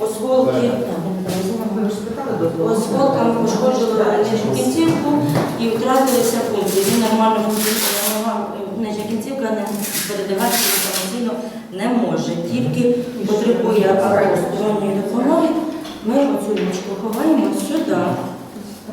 осколки, осколками пошкоджували нижню кінцівку і втратилися функції. Він нормально функціонував, нижня кінцівка не передаватися самостійно не може, тільки потребує або сторонньої допомоги. Ми оцю ручку ховаємо сюди,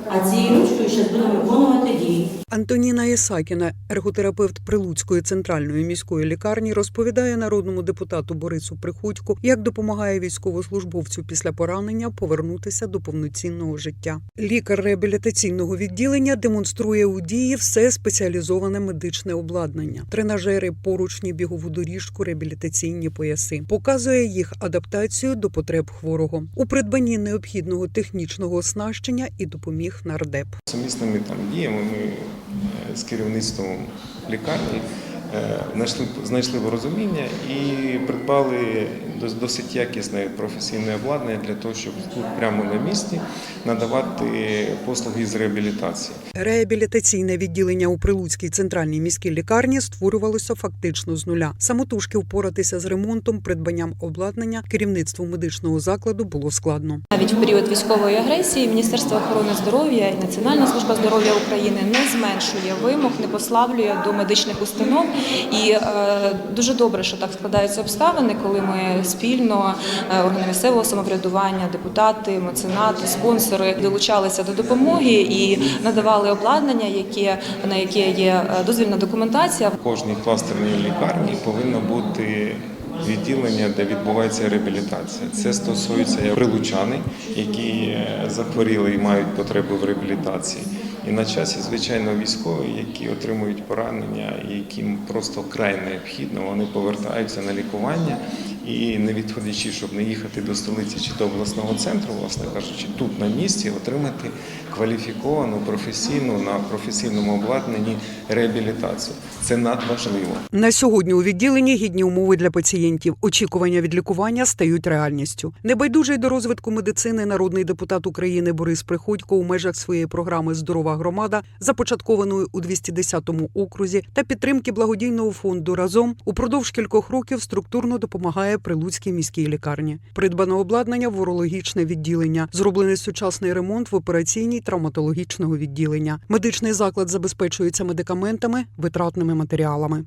а цією ручкою ще будемо виконувати дії. Антоніна Ісакіна, ерготерапевт Прилуцької центральної міської лікарні, розповідає народному депутату Борису Приходьку, як допомагає військовослужбовцю після поранення повернутися до повноцінного життя. Лікар реабілітаційного відділення демонструє у дії все спеціалізоване медичне обладнання, тренажери, поручні, бігову доріжку, реабілітаційні пояси, показує їх адаптацію до потреб хворого у придбанні необхідного технічного оснащення і допоміг нардеп. Сумісними там діями ми е, з керівництвом лікарні знайшли, знайшли порозуміння і придбали дос- досить якісне професійне обладнання для того, щоб тут прямо на місці надавати послуги з реабілітації. Реабілітаційне відділення у Прилуцькій центральній міській лікарні створювалося фактично з нуля. Самотужки впоратися з ремонтом, придбанням обладнання керівництву медичного закладу було складно. Навіть в період військової агресії Міністерство охорони здоров'я і Національна служба здоров'я України не зменшує вимог, не послаблює до медичних установ. І е, дуже добре, що так складаються обставини, коли ми спільно е, органи місцевого самоврядування, депутати, меценати, спонсори долучалися до допомоги і надавали обладнання, яке на яке є е, дозвільна документація. В кожній кластерній лікарні повинно бути відділення, де відбувається реабілітація. Це стосується прилучани, які е, захворіли і мають потребу в реабілітації. І на часі, звичайно, військові, які отримують поранення, яким просто край необхідно, вони повертаються на лікування і не відходячи, щоб не їхати до столиці чи до обласного центру, власне кажучи, тут на місці отримати кваліфіковану професійну на професійному обладнанні реабілітацію. Це надважливо. На сьогодні у відділенні гідні умови для пацієнтів. Очікування від лікування стають реальністю. Небайдужий до розвитку медицини народний депутат України Борис Приходько у межах своєї програми Здорова громада, започаткованої у 210-му окрузі, та підтримки благодійного фонду разом упродовж кількох років структурно допомагає Прилуцькій міській лікарні. Придбано обладнання в урологічне відділення, зроблений сучасний ремонт в операційній травматологічного відділення. Медичний заклад забезпечується медикаментами, витратними матеріалами.